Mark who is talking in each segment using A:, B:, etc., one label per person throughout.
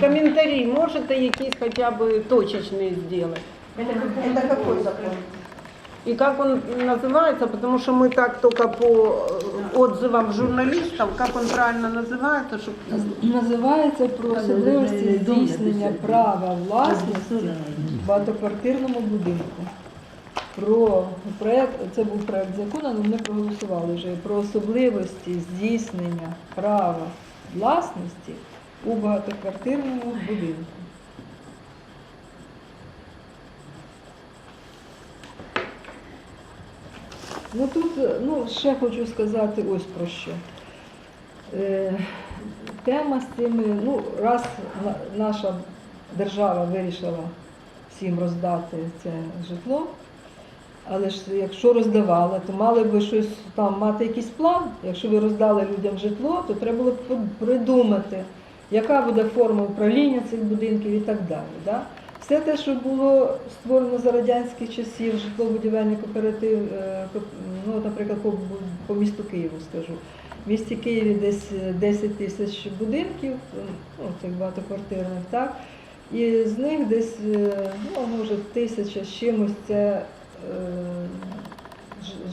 A: Комментарий можете якісь хоча б точечные сделать?
B: Это какой закон?
A: И как он называется, потому что мы так только по э, отзывам журналистов, как он правильно называется, чтобы
C: Називається про особливості здійснення права власності в багатоквартирному будинку. Про проект, це був проект закону, але ми проголосували вже про особливості здійснення права власності у багатоквартирному будинку. Ну тут е, ну, ще хочу сказати ось про що. Е, тема з цими, ну, раз наша держава вирішила всім роздати це житло, але ж якщо роздавали, то мали би щось там мати якийсь план. Якщо ви роздали людям житло, то треба було б придумати, яка буде форма управління цих будинків і так далі. Да? Все те, що було створено за радянських часів, житлово-будівельний кооператив, е, ну, наприклад, по, по місту Києву скажу. В місті Києві десь е, 10 тисяч будинків, ну, цих багатоквартирних, так? І з них десь, е, ну, може, тисяча з чимось це е,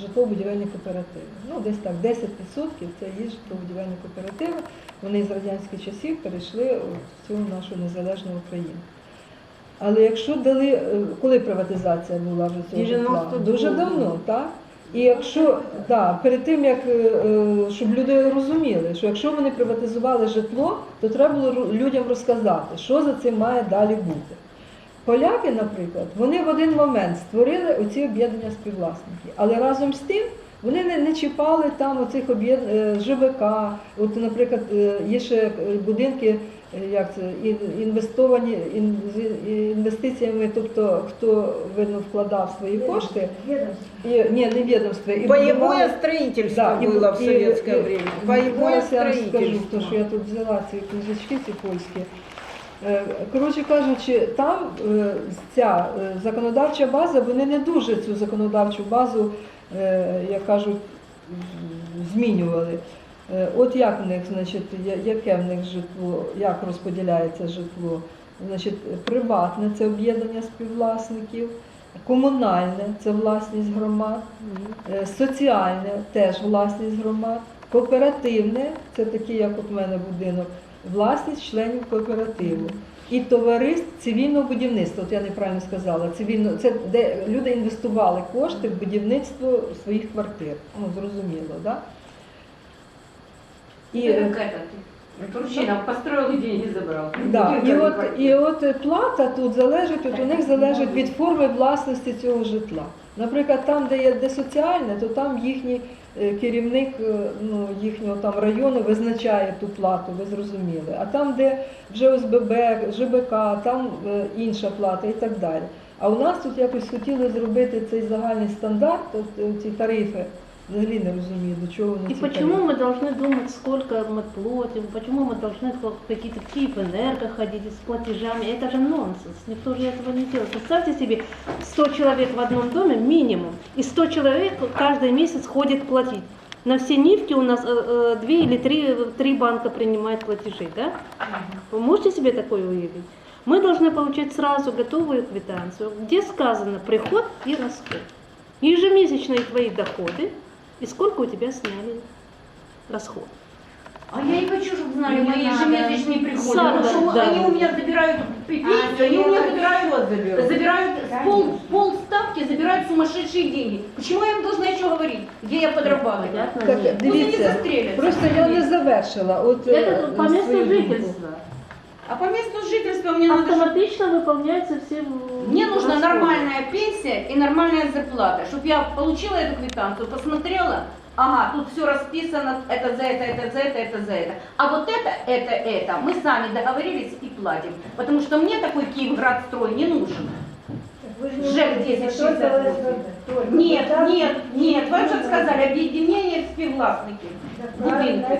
C: житлово-будівельні кооперативи. Ну, десь так, 10% це є житлово-будівельні кооперативи. Вони з радянських часів перейшли в цю нашу незалежну Україну. Але якщо дали, е, коли приватизація була вже цього житла? Дуже давно, так? І якщо да, перед тим як е, е, щоб люди розуміли, що якщо вони приватизували житло, то треба було людям розказати, що за цим має далі бути. Поляки, наприклад, вони в один момент створили оці об'єднання співвласників, але разом з тим вони не, не чіпали там оцих об'єд... е, ЖВК. От, наприклад, е, є ще е, будинки, як це ін- інвестовані ін- з інвестиціями, тобто хто видно вкладав свої кошти. І, ні, не відомство. і
A: боевое
C: будували-
A: строительство
C: Да,
A: было в
C: і-
A: время.
C: Я вам скажу, то, що я тут взяла ці книжечки, ці польські. Е, Коротше кажучи, там е, ця е, законодавча база, вони не дуже цю законодавчу базу, як кажуть, змінювали. От як в них, значить, яке в них житло, як розподіляється житло? Значить, приватне це об'єднання співвласників, комунальне це власність громад, соціальне теж власність громад, кооперативне це такі, як от в мене будинок, власність членів кооперативу. І товариств цивільного будівництва, от я неправильно сказала, цивільно, це де люди інвестували кошти в будівництво своїх квартир. Ну, зрозуміло, да? І, е,
D: как этот, Турчинов построил и деньги забрал.
C: Да, і от, і от плата тут залежить, от у них залежить від форми власності цього житла. Наприклад, там, де є де соціальне, то там їхній е, керівник е, ну, їхнього там району визначає ту плату, ви зрозуміли. А там, де вже ОСББ, ЖБК, там е, інша плата і так далі. А у нас тут якось хотіли зробити цей загальний стандарт, е, ці тарифи. Взагалі не розумію, до чого вони
E: И
C: ці
E: почему
C: тарифи.
E: мы должны думать, сколько мы платим, почему мы должны в какие-то в Киев энерго ходить с платежами? Это же нонсенс, никто же этого не делает. Представьте себе, 100 человек в одном доме минимум, и 100 человек каждый месяц ходит платить. На все нефти у нас э, э, две или три, три банка принимают платежи, да? Вы можете себе такое уявить? Мы должны получать сразу готовую квитанцию, где сказано приход и расход. Ежемесячные твои доходы и сколько у тебя сняли расход.
D: А я не хочу, чтобы знали
B: Мне
D: мои
B: надо.
D: ежемесячные приходы.
E: Сам,
D: потому что
E: да.
D: они у меня забирают пенсию, они у меня забирают, забирают с пол, пол ставки, забирают сумасшедшие деньги. Почему я им должна еще говорить, где я подрабатываю?
E: Понятно?
C: Так,
E: Нет.
D: Пусть они
C: дивіться,
D: застреляются.
C: просто я не завершила. От, е,
E: Это по месту
C: свою думку.
E: жительства.
D: А по месту жительства мне надо...
E: Автоматично выполняются все
D: Мне нужна
E: расходы.
D: нормальная пенсия и нормальная зарплата, чтобы я получила эту квитанцию, посмотрела, ага, тут все расписано, это за это, это за это, это за это. А вот это, это, это, мы сами договорились и платим. Потому что мне такой Киевградстрой не нужен. ЖЭК 1068. Нет, нет, нет, вам же сказали, объединение співвласники. Будинки.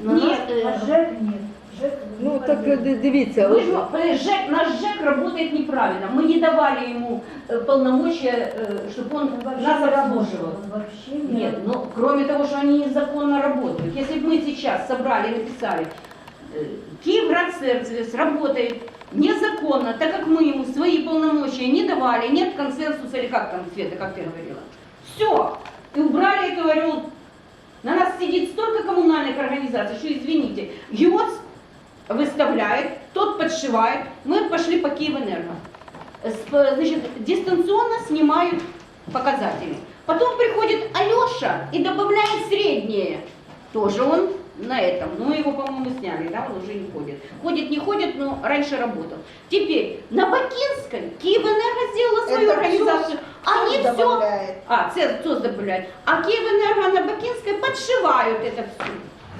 D: Нет,
B: А ЖЭК нет. ЖЭК
C: Ну так е, ди- дивіться,
D: Вы
C: от,
D: же, э, ЖЭК, наш ЖЭК работает неправильно. Мы не давали ему э, полномочия, чтобы он нас обслуживал.
B: Вообще не
D: Нет, ну кроме того, что они незаконно работают. Если бы мы сейчас собрали и написали, э, Киевградсервис работает незаконно, так как мы ему свои полномочия не давали, нет консенсуса, или как там, Света, как ты говорила. Все. И убрали, я говорю, на нас сидит столько коммунальных организаций, что, извините, ГИОС выставляет, тот подшивает, мы пошли по Киевэнерго. Значит, дистанционно снимают показатели. Потом приходит Алеша и добавляет среднее. Тоже он на этом. Ну, его, по-моему, сняли, да, он уже не ходит. Ходит, не ходит, но раньше работал. Теперь на Бакинской Киевэнерго сделала свою
B: Это
D: организацию. Они все
B: добавляет.
D: а, ЦОС добавляют. А Киевэнерго на Бакинской подшивают это все.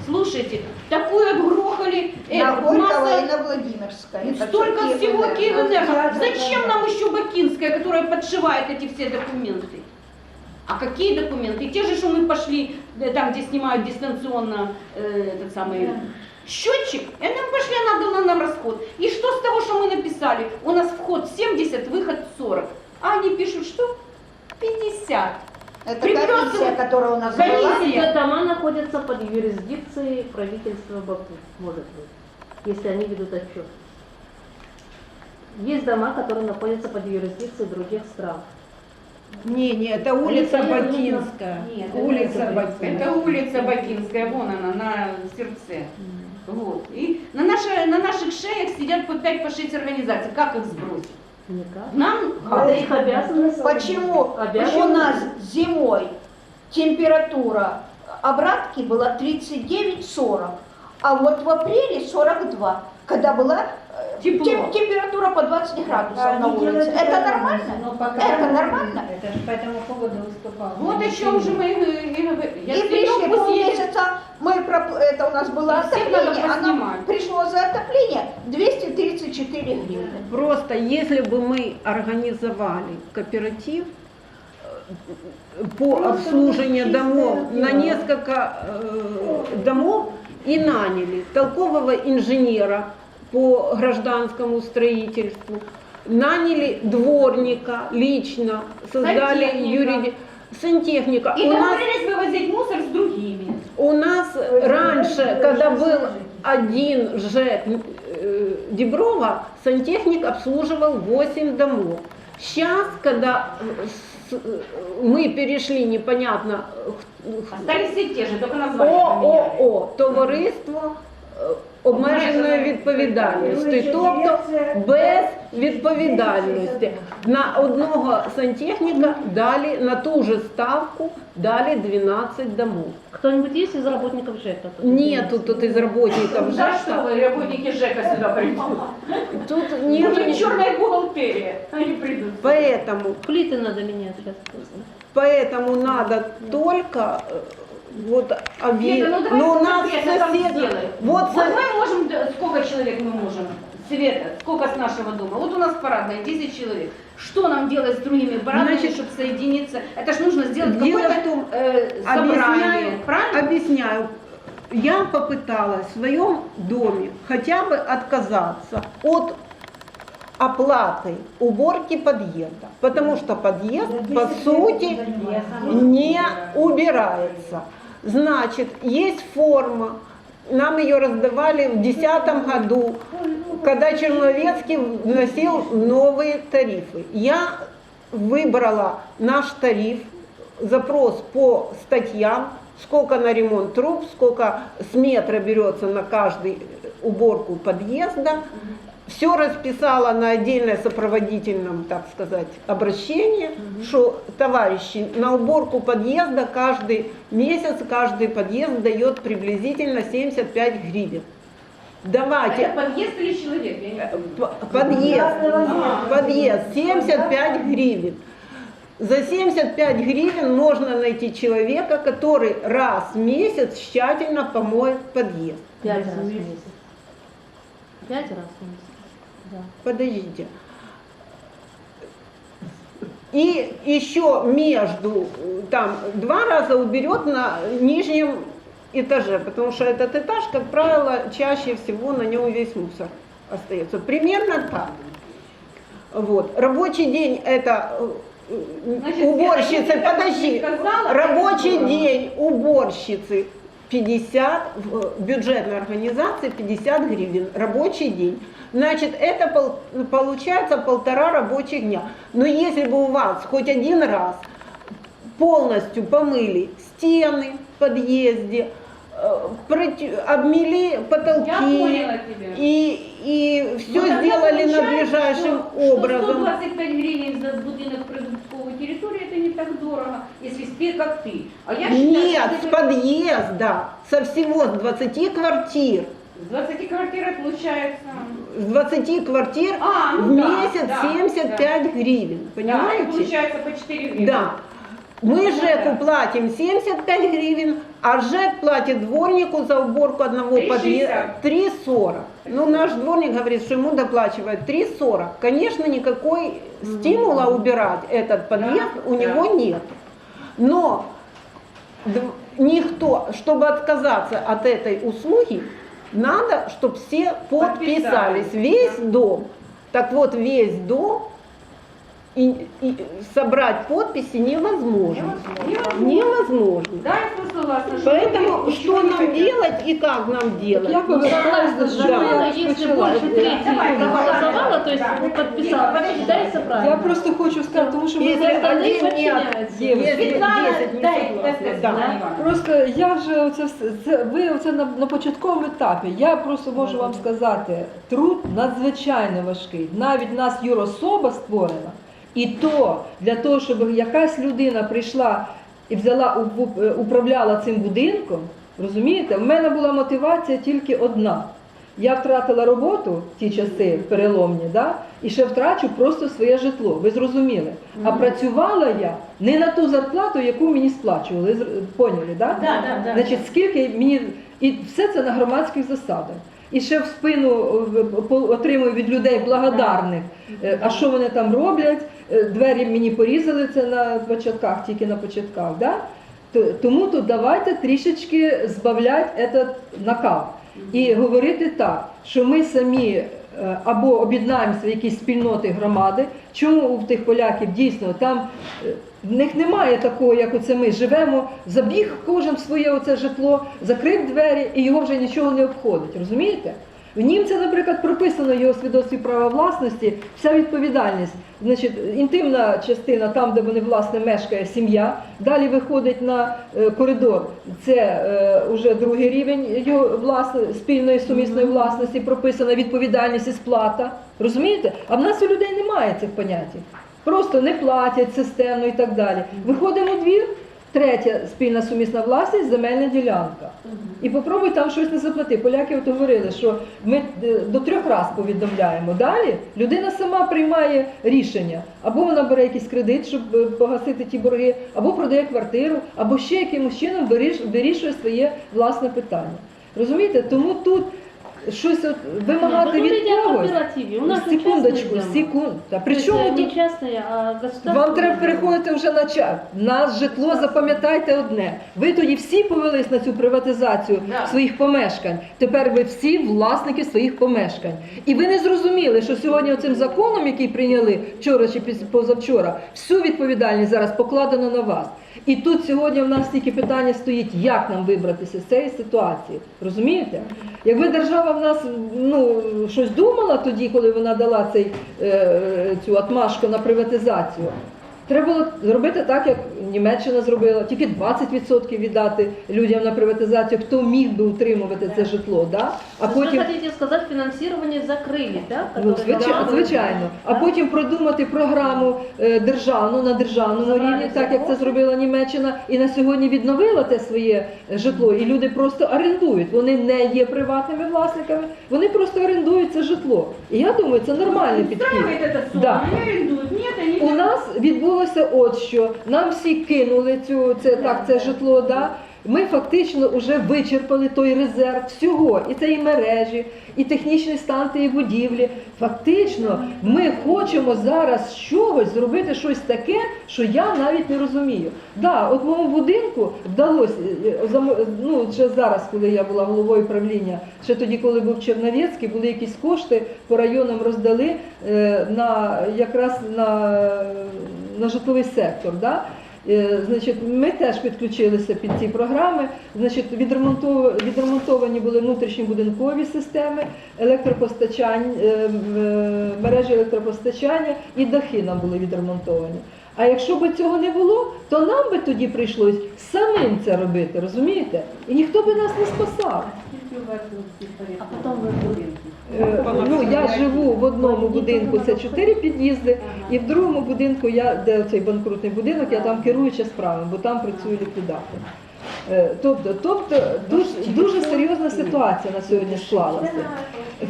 D: Слушайте, такую отгрохали
B: На
D: этот,
B: Горького
D: масса-
B: и на Владимирской.
D: ну,
B: Это
D: Столько
B: всё
D: всего
B: Киевэнерго.
D: Киевэнерго.
B: Да, да,
D: Зачем
B: да,
D: нам
B: да.
D: еще Бакинская, которая подшивает эти все документы? А какие документы? Те же, что мы пошли, э, там, где снимают дистанционно э, этот самый счетчик, и нам пошли, она дала нам расход. И что с того, что мы написали? У нас вход 70, выход 40. А они пишут, что 50.
B: Это
D: Приплёскивают.
B: комиссия, которая у нас
D: Комиссия.
B: была.
E: Дома находятся под юрисдикцией правительства Баку, может быть, если они ведут отчет. Есть дома, которые находятся под юрисдикцией других стран.
A: Не, не, это улица
E: нужно.
A: Бакинская.
E: Нет, это
A: улица
E: не
A: Бакинская.
D: Это улица Бакинская, вон она, на сердце. Вот. И на, наши, на наших шеях сидят по 5-6 по шесть организаций. Как их сбросить?
E: Никак.
D: Нам
E: Это их обязанность.
B: Почему
E: Обязаны.
B: у нас зимой температура обратки была 39-40, а вот в апреле 42, когда была э,
D: Тепло.
B: тем- температура по 20 градусов
F: А
B: на улице. Это нормально?
F: Ну, пока
B: Это нормально?
F: Это же по этому поводу выступал.
D: Вот о чем же мы говорим. Я
B: и пришли полмесяца, мы это у нас было
D: И
B: отопление, оно
D: поснимать.
B: пришло за отопление 234 гривны.
A: Просто если бы мы организовали кооператив э, по обслуживанию домов на несколько э, домов и наняли толкового инженера по гражданскому строительству, наняли дворника лично, создали
D: Сантехника.
A: юриди... сантехника.
D: И
A: У нас
D: договорились вывозить мусор с другими.
A: у нас раньше, когда был один ЖЭК э, Деброва, сантехник обслуживал 8 домов. Сейчас, когда э, с- э, мы перешли непонятно
D: Остались все те же, только название.
A: ООО, товариство е, обмеженої відповідальності, тобто без відповідальності. На одного сантехніка далі на ту же ставку дали 12 домов.
E: Кто-нибудь есть из работников ЖЭКа? тут?
A: Нету тут из работников
D: За что
A: ЖЭКа.
D: вы, работники ЖЭКа, сюда придут?
A: Тут
D: Нужна
A: нет,
D: черная бухгалтерия. Они придут.
A: поэтому,
E: Плиты надо менять сейчас. просто.
A: поэтому надо только э, вот ови...
D: Света, ну давай
A: Ну, у нас соседи,
D: сделай.
A: вот
D: Вот мы можем, сколько человек мы можем? Света, сколько с нашего дома? Вот у нас парадная, 10 человек. Что нам делать с другими парадными,
A: Значит,
D: чтобы соединиться? Это ж нужно сделать какое-то
A: том,
D: э, собрание,
A: Объясняю,
D: правильно?
A: объясняю. Я попыталась в своем доме хотя бы отказаться от оплаты уборки подъезда, потому что подъезд, по сути, не убирается. Значит, есть форма, нам ее раздавали в 2010 году, когда Черновецкий вносил новые тарифы. Я выбрала наш тариф, запрос по статьям, сколько на ремонт труб, сколько с метра берется на каждый уборку подъезда. Все расписала на отдельное сопроводительном, так сказать, обращении, что, товарищи, на уборку подъезда каждый месяц, каждый подъезд дает приблизительно 75 гривен. Давайте,
D: Это подъезд или человек?
A: Подъезд, подъезд, 75 гривен. За 75 гривен можно найти человека, который раз в месяц тщательно помоет подъезд.
E: Пять раз в месяц. Пять раз. Да.
A: Подождите. И еще между, там, два раза уберет на нижнем этаже, потому что этот этаж, как правило, чаще всего на нем весь мусор остается. Примерно так. Вот. Рабочий день это э,
D: Значит,
A: уборщицы, подожди,
D: сказала,
A: рабочий день уборщицы 50, в бюджетной организации 50 гривен рабочий день. Значит, это пол- получается полтора рабочих дня. Но если бы у вас хоть один раз полностью помыли стены в подъезде, э, проте- обмели потолки и, и все
D: Ну,
A: сделали надлежащим
D: что-
A: образом.
D: Что 125 гривен за будинок территории это не так дорого, если спи как ты. А я считаю,
A: Нет,
D: что
A: с
D: это-
A: подъезда, со всего, с 20 квартир.
D: с 20 квартир получается.
A: С 20 квартир
D: А, ну
A: в
D: да,
A: месяц
D: да,
A: 75 гривен,
D: Да, это
A: понимаете?
D: получается по 4 гривны.
A: Да. Мы ЖЭКу платим 75 гривен, а ЖЭК платит дворнику за уборку одного
D: 3,60.
A: подъезда 3,40. Ну, наш дворник говорит, что ему доплачивают 3,40. Конечно, никакой стимула убирать этот подъезд
D: Да,
A: у
D: да.
A: него нет. Но никто, чтобы отказаться от этой услуги, надо, чтобы все подписались, весь дом. Так вот, весь дом и, и собрать подписи невозможно.
D: Невозможно.
A: Невозможно.
D: Да, я согласна. что
A: Поэтому
D: люди ничего
A: что
D: не
A: нам
D: хотят.
A: делать и как нам делать?
C: Я повертаюсь до
E: Что
C: чого я
E: было, если
C: розпочала.
E: больше трети
D: Давай,
E: проголосовало, то есть
D: да.
E: подписала,
D: Подожди,
E: считается
D: подожди.
E: правильно.
C: Я просто хочу сказати, тому що ми
A: Если
C: зараз-
E: остальные
A: один нет,
E: подчиняются.
A: если
D: Светлана,
A: 10 не
D: дай,
A: согласны,
D: дай,
A: да.
D: Светлана Ивановна.
C: Просто я вже оце все- це ви оце на, на початковому етапі. Я просто можу вам сказати, труд надзвичайно важкий. Навіть в нас юрособа створена, і то для того, щоб якась людина прийшла і взяла е, управляла цим будинком. Розумієте, в мене була мотивація тільки одна. Я втратила роботу в ті часи переломні, да? і ще втрачу просто своє житло. Ви зрозуміли? А працювала я не на ту зарплату, яку мені сплачували. Поняли, да?
D: Да, да, да.
C: Значить, скільки мені і все це на громадських засадах. І ще в спину отримую від людей благодарних. е, А що вони там роблять? Е, Двері мені порізали це на початках, тільки на початках. Да? Тому тут давайте трішечки збавляти этот накал і говорити так, що ми самі або об'єднаємося в якісь спільноти громади. Чому у тих поляків дійсно там е, в них немає такого, як оце ми живемо, забіг кожен в своє оце житло, закрив двері і його вже нічого не обходить. Розумієте? В німця, наприклад, прописано його свідоцтві права власності, вся відповідальність. Значить, інтимна частина, там, де вони власне мешкає сім'я, далі виходить на е, коридор. Це е, уже другий рівень його власне, спільної сумісної власності, прописана відповідальність і сплата. Розумієте? А в нас у людей немає цих поняттів. Просто не платять системно і так далі. Виходимо у двір, третя спільна сумісна власність земельна ділянка. І попробуй там щось не заплати. Поляки от говорили, що ми е, до трьох разів повідомляємо. Далі людина сама приймає рішення. Або вона бере якийсь кредит, щоб е, погасити ті борги, або продає квартиру, або ще якимось чином вирішує своє власне питання. Розумієте? Тому тут щось от вимагати
E: Вы
C: від
E: говорите о
C: когось.
E: кооперативе. У нас же
C: Секундочку,
E: частные дома.
C: секунду. Та
E: То
C: при
E: есть,
C: чому
E: э,
C: тут
E: не частные, а государственные.
C: вам треба
E: дома.
C: переходити вже на час. Нас житло, запам'ятайте одне. Ви тоді всі повелись на цю приватизацію
D: Да.
C: своїх помешкань. Тепер ви всі власники своїх помешкань. І ви не зрозуміли, що сьогодні цим законом, який прийняли вчора чи піз- позавчора, всю відповідальність зараз покладено на вас. І тут сьогодні в нас тільки питання стоїть, як нам вибратися з цієї ситуації. Розумієте? Якби держава в нас ну, щось думала тоді, коли вона дала цей, е, цю отмашку на приватизацію, треба було зробити так, як Німеччина зробила, тільки 20% віддати людям на приватизацію, хто міг би утримувати це житло. Да? А
E: То есть
C: потім
E: Вы хотите сказать, финансирование закрыли, да?
C: Ну,
E: которое
C: звичайно,
E: давало-
C: звичайно. А
E: Да?
C: потім продумати програму е, державну на державному
E: Забрали
C: рівні, так як це
E: кошти.
C: зробила Німеччина, і на сьогодні відновила те своє е, житло. І люди просто орендують. Вони не є приватними власниками, вони просто орендують це житло. І я думаю, це нормальний підхід.
D: Устраивает это сон,
C: Да.
D: они арендуют.
C: У нас відбулося от що. Нам всі кинули цю це так, це житло. Да? Ми фактично вже вичерпали той резерв всього, і це мережі, і технічний стан тієї будівлі. Фактично, ми хочемо зараз чогось зробити щось таке, що я навіть не розумію. Да, от моєму будинку вдалося е, е, ну, ще зараз, коли я була головою правління, ще тоді, коли був Черновецький, були якісь кошти по районам роздали е, на якраз на, на житловий сектор. Да? Е, Значить, ми теж підключилися під ці програми. Значить, відремонтов- відремонтовані були внутрішні будинкові системи, електропостачання, е, е, мережі електропостачання і дахи нам були відремонтовані. А якщо б цього не було, то нам би тоді прийшлось самим це робити, розумієте? І ніхто би нас не спасав.
E: А потом вы в будинке.
C: Е, Ну, я живу в одному будинку, це чотири під'їзди, і в другому будинку, я, де цей банкрутний будинок, я там керуюча справами, бо там працює ліквідатор. Е, Тобто, тобто дуже, дуже серйозна ситуація на сьогодні склалася.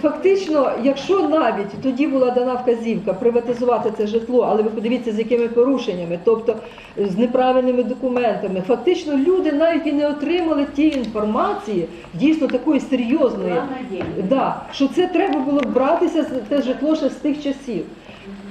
C: Фактично, якщо навіть тоді була дана вказівка приватизувати це житло, але ви подивіться, з якими порушеннями, тобто з неправильними документами, фактично люди навіть і не отримали тієї інформації, дійсно такої серйозної. Да, що це треба було братися з те житло ще з тих часів.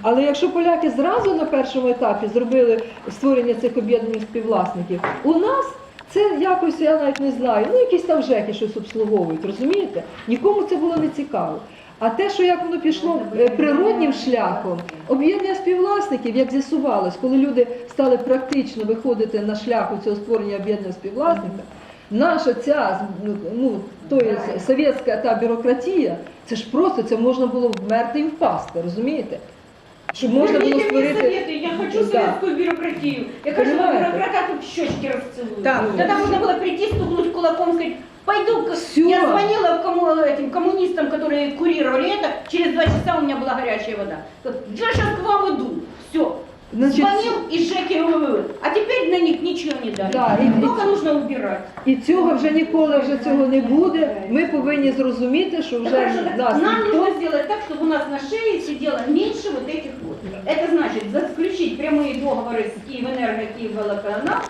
C: Але якщо поляки зразу на першому етапі зробили створення цих об'єднаних співвласників, у нас це якось, я навіть не знаю, ну якісь там жеки щось обслуговують, розумієте? Нікому це було не цікаво. А те, що як воно пішло е, природнім шляхом, об'єднання співвласників, як з'ясувалось, коли люди стали практично виходити на шлях у цього створення об'єднаного співвласника, наша ця ну, ну то є совєтська та бюрократія, це ж просто це можна було вмерти і впасти, розумієте? Щоб можна було
D: Верните мне
C: створити.
D: советы, я хочу
C: Да.
D: советскую бюрократию. Я хочу, чтобы
C: Понимаете?
D: бюрократа тут щечки расцелуют.
A: Так.
D: Тогда можно было прийти, стукнуть кулаком, сказать, пойду, к-
C: Всё.
D: я звонила в кому, этим коммунистам, которые курировали это, через два часа у меня была горячая вода. Говорит, Я сейчас к вам иду, все.
C: Значит,
D: Звонил и Жеки, э, а теперь на них ничего не дали.
C: Да, и-
D: Только нужно убирать.
C: І цього вже ніколи вже цього не буде. Ми повинні зрозуміти, що
D: Так
C: вже
D: хорошо, так
C: нас
D: нам
C: ніхто
D: нужно сделать так, чтобы у нас на шее сидело меньше вот этих вот. Это значит заключить прямые договоры с Киевэнерго, Киевводоканал